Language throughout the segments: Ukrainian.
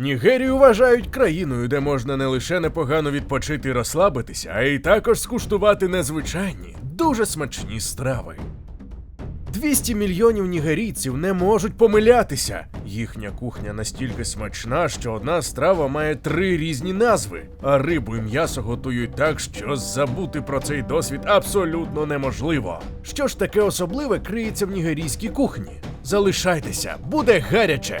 Нігерію вважають країною, де можна не лише непогано відпочити і розслабитися, а й також скуштувати незвичайні, дуже смачні страви. 200 мільйонів нігерійців не можуть помилятися. Їхня кухня настільки смачна, що одна страва має три різні назви, а рибу і м'ясо готують так, що забути про цей досвід абсолютно неможливо. Що ж таке особливе криється в нігерійській кухні? Залишайтеся, буде гаряче!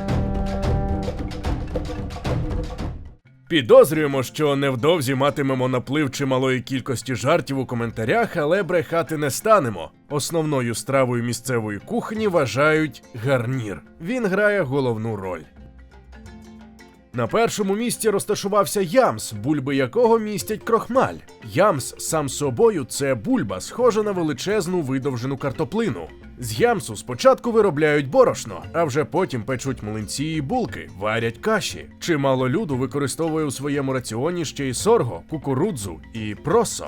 Підозрюємо, що невдовзі матимемо наплив чималої кількості жартів у коментарях, але брехати не станемо. Основною стравою місцевої кухні вважають гарнір. Він грає головну роль. На першому місці розташувався ямс, бульби якого містять крохмаль. Ямс сам собою це бульба, схожа на величезну видовжену картоплину. З ямсу спочатку виробляють борошно, а вже потім печуть млинці і булки, варять каші. Чимало люду використовує у своєму раціоні ще й сорго, кукурудзу і просо.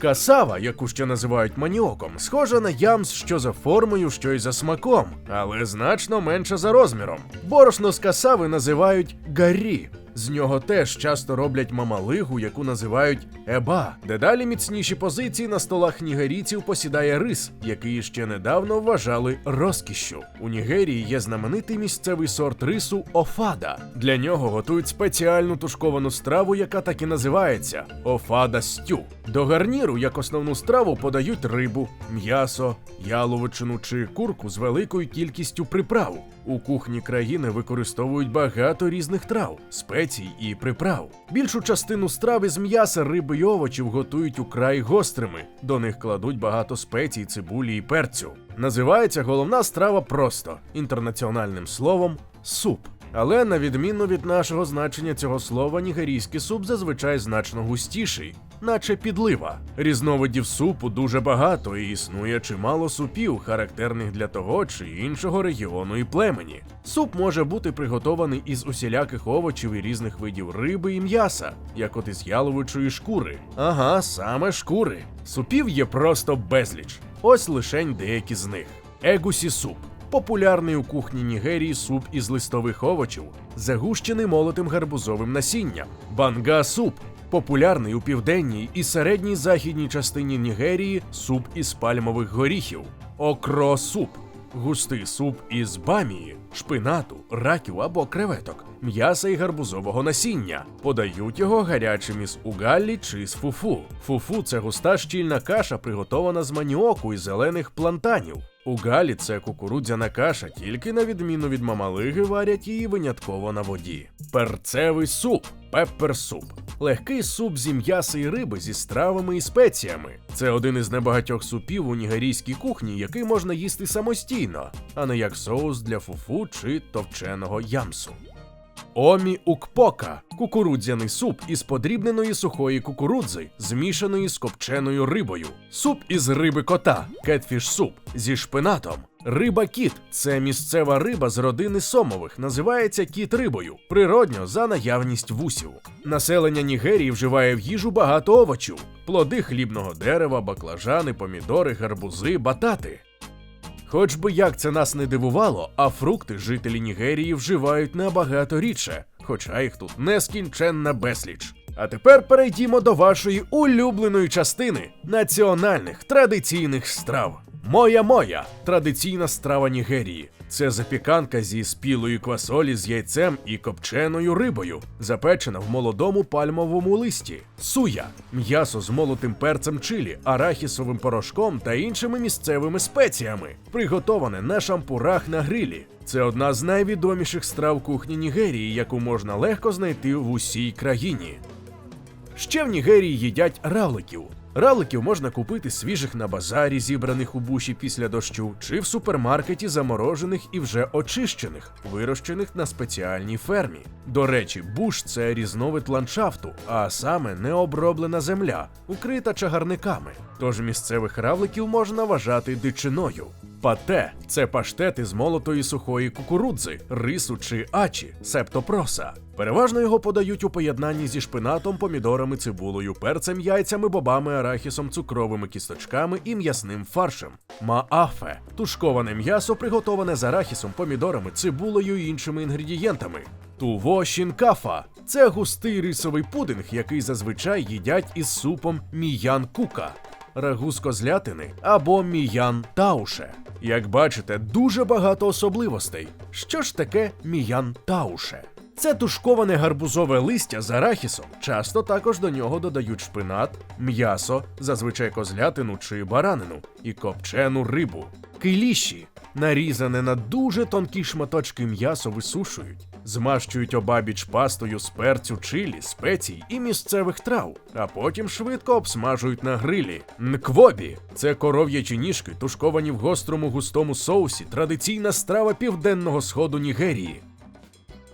Касава, яку ще називають маніоком, схожа на ямс що за формою, що й за смаком, але значно менша за розміром. Борошно з касави називають гарі. З нього теж часто роблять мамалигу, яку називають еба. Дедалі міцніші позиції на столах нігерійців посідає рис, який ще недавно вважали розкішшю. У Нігерії є знаменитий місцевий сорт рису офада. Для нього готують спеціальну тушковану страву, яка так і називається офада стю. До гарніру, як основну страву, подають рибу, м'ясо, яловичину чи курку з великою кількістю приправ. У кухні країни використовують багато різних трав, спецій і приправ. Більшу частину страви з м'яса, риби й овочів готують украй гострими. До них кладуть багато спецій, цибулі і перцю. Називається головна страва просто інтернаціональним словом суп. Але на відміну від нашого значення цього слова, нігерійський суп зазвичай значно густіший, наче підлива. Різновидів супу дуже багато і існує чимало супів, характерних для того чи іншого регіону і племені. Суп може бути приготований із усіляких овочів і різних видів риби і м'яса, як от із яловичої шкури. Ага, саме шкури. Супів є просто безліч. Ось лишень деякі з них. Егусі суп. Популярний у кухні Нігерії суп із листових овочів, загущений молотим гарбузовим насінням. Банга суп популярний у південній і середній західній частині Нігерії суп із пальмових горіхів. Окро суп густий суп із бамії, шпинату, раків або креветок, м'яса і гарбузового насіння. Подають його гарячим із угаллі чи з фуфу. Фуфу це густа щільна каша, приготована з маніоку і зелених плантанів. Угалі це кукурудзяна каша, тільки на відміну від мамалиги варять її винятково на воді. Перцевий суп, пеппер-суп. Легкий суп зі м'яса і риби зі стравами і спеціями. Це один із небагатьох супів у нігерійській кухні, який можна їсти самостійно, а не як соус для фуфу чи товченого ямсу. Омі укпока кукурудзяний суп із подрібненої сухої кукурудзи, змішаної з копченою рибою. Суп із риби кота, кетфіш суп зі шпинатом. Риба кіт це місцева риба з родини сомових, називається кіт рибою, природньо за наявність вусів. Населення Нігерії вживає в їжу багато овочів: плоди хлібного дерева, баклажани, помідори, гарбузи, батати. Хоч би як це нас не дивувало, а фрукти жителі Нігерії вживають набагато рідше, хоча їх тут нескінченна безліч. А тепер перейдімо до вашої улюбленої частини національних традиційних страв. Моя моя традиційна страва Нігерії. Це запіканка зі спілої квасолі з яйцем і копченою рибою, запечена в молодому пальмовому листі, суя, м'ясо з молотим перцем чилі, арахісовим порошком та іншими місцевими спеціями, приготоване на шампурах на грилі. Це одна з найвідоміших страв кухні Нігерії, яку можна легко знайти в усій країні. Ще в Нігерії їдять равликів. Равликів можна купити свіжих на базарі, зібраних у буші після дощу, чи в супермаркеті заморожених і вже очищених, вирощених на спеціальній фермі. До речі, буш це різновид ландшафту, а саме необроблена земля, укрита чагарниками. Тож місцевих равликів можна вважати дичиною. Пате це паштет із молотої сухої кукурудзи, рису чи ачі, септо проса. Переважно його подають у поєднанні зі шпинатом, помідорами, цибулею, перцем, яйцями, бобами, арахісом, цукровими кісточками і м'ясним фаршем. Маафе тушковане м'ясо, приготоване з арахісом, помідорами, цибулею і іншими інгредієнтами. Туво шінкафа це густий рисовий пудинг, який зазвичай їдять із супом міян кука рагу з козлятини або міян тауше. Як бачите, дуже багато особливостей. Що ж таке міян тауше? Це тушковане гарбузове листя з арахісом. Часто також до нього додають шпинат, м'ясо, зазвичай козлятину чи баранину, і копчену рибу. Киліші нарізане на дуже тонкі шматочки м'ясо висушують, змащують обабіч пастою з перцю чилі, спецій і місцевих трав, а потім швидко обсмажують на грилі. Нквобі це коров'ячі ніжки, тушковані в гострому густому соусі, традиційна страва південного сходу Нігерії.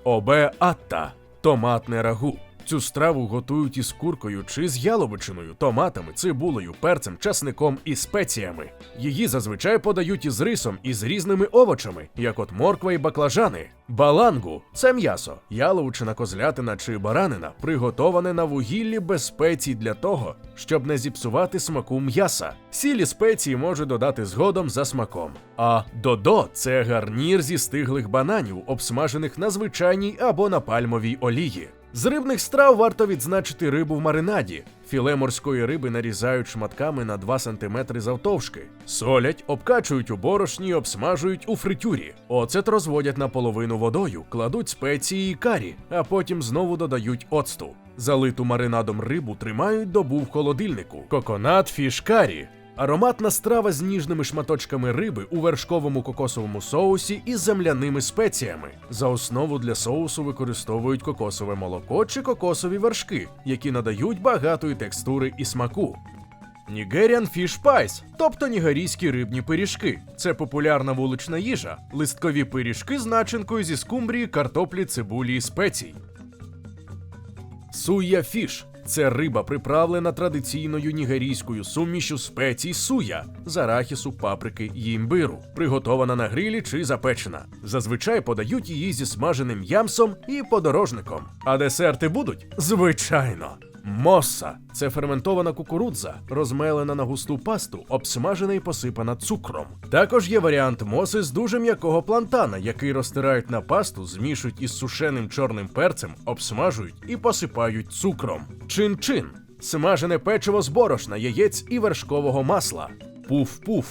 Обе атта томатне рагу. Цю страву готують із куркою чи з яловичиною, томатами, цибулею, перцем, часником і спеціями. Її зазвичай подають із рисом і з різними овочами, як от морква і баклажани. Балангу це м'ясо, яловичина, козлятина чи баранина, приготоване на вугіллі без спецій для того, щоб не зіпсувати смаку м'яса. Сілі спеції може додати згодом за смаком. А додо це гарнір зі стиглих бананів, обсмажених на звичайній або на пальмовій олії. З рибних страв варто відзначити рибу в маринаді. Філе морської риби нарізають шматками на 2 см завтовшки, солять, обкачують у борошні, обсмажують у фритюрі. Оцет розводять наполовину водою, кладуть спеції і карі, а потім знову додають оцту. Залиту маринадом рибу тримають добу в холодильнику. Коконат фіш карі. Ароматна страва з ніжними шматочками риби у вершковому кокосовому соусі із земляними спеціями. За основу для соусу використовують кокосове молоко чи кокосові вершки, які надають багатої текстури і смаку. Nigerian Fish Pies, тобто нігерійські рибні пиріжки. Це популярна вулична їжа, листкові пиріжки з начинкою зі скумбрії, картоплі, цибулі і спецій. Суя фіш це риба, приправлена традиційною нігерійською сумішю спецій суя з арахісу, паприки і імбиру, приготована на грилі чи запечена. Зазвичай подають її зі смаженим ямсом і подорожником. А десерти будуть? Звичайно. Мосса це ферментована кукурудза, розмелена на густу пасту, обсмажена і посипана цукром. Також є варіант моси з дуже м'якого плантана, який розтирають на пасту, змішують із сушеним чорним перцем, обсмажують і посипають цукром. Чин-чин смажене печиво з борошна, яєць і вершкового масла. Пуф-пуф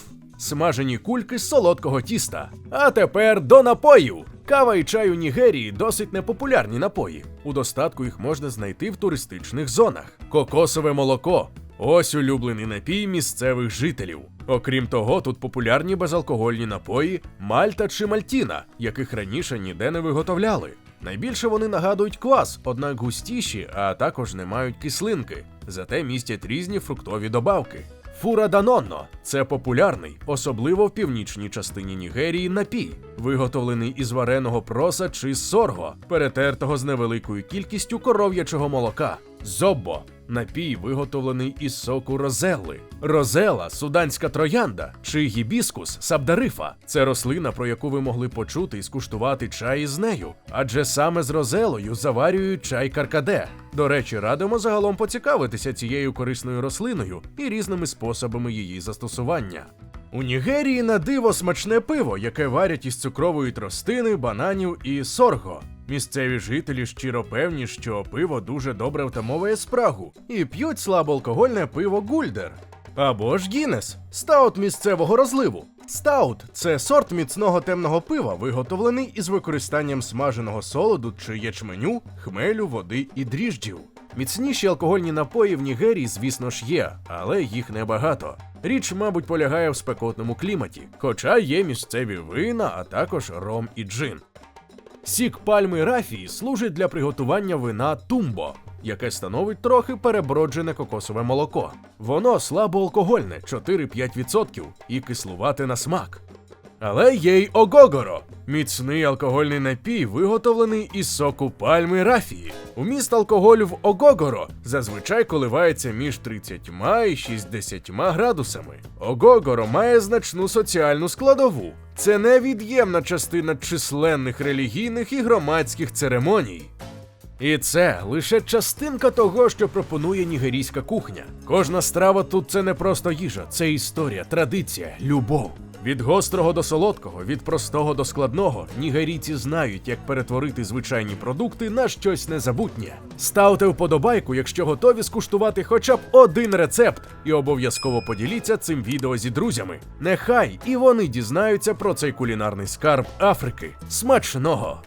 смажені кульки з солодкого тіста. А тепер до напоїв. Кава і чай у Нігерії досить непопулярні напої. У достатку їх можна знайти в туристичних зонах. Кокосове молоко. Ось улюблений напій місцевих жителів. Окрім того, тут популярні безалкогольні напої Мальта чи Мальтіна, яких раніше ніде не виготовляли. Найбільше вони нагадують квас, однак густіші, а також не мають кислинки, зате містять різні фруктові добавки. Фура данонно це популярний, особливо в північній частині Нігерії, напій, виготовлений із вареного проса чи сорго, перетертого з невеликою кількістю коров'ячого молока. Зоббо напій, виготовлений із соку розелли. Розела, суданська троянда чи гібіскус сабдарифа це рослина, про яку ви могли почути і скуштувати чай із нею, адже саме з розелою заварюють чай каркаде. До речі, радимо загалом поцікавитися цією корисною рослиною і різними способами її застосування. У Нігерії на диво смачне пиво, яке варять із цукрової тростини, бананів і сорго. Місцеві жителі щиро певні, що пиво дуже добре втамовує спрагу, і п'ють слабоалкогольне пиво Гульдер. Або ж Гіннес – стаут місцевого розливу. Стаут це сорт міцного темного пива, виготовлений із використанням смаженого солоду чи ячменю, хмелю, води і дріжджів. Міцніші алкогольні напої в Нігерії, звісно ж, є, але їх небагато. Річ, мабуть, полягає в спекотному кліматі, хоча є місцеві вина, а також ром і джин. Сік пальми рафії служить для приготування вина тумбо. яке становить трохи переброджене кокосове молоко. Воно слабоалкогольне 4-5% і кислувате на смак. Але є й огогоро міцний алкогольний напій, виготовлений із соку пальми рафії. Уміст алкоголю в огогоро зазвичай коливається між 30 і 60 градусами. Огогоро має значну соціальну складову. Це невід'ємна частина численних релігійних і громадських церемоній. І це лише частинка того, що пропонує нігерійська кухня. Кожна страва тут це не просто їжа, це історія, традиція, любов. Від гострого до солодкого, від простого до складного, нігерійці знають, як перетворити звичайні продукти на щось незабутнє. Ставте вподобайку, якщо готові скуштувати хоча б один рецепт, і обов'язково поділіться цим відео зі друзями. Нехай і вони дізнаються про цей кулінарний скарб Африки. Смачного!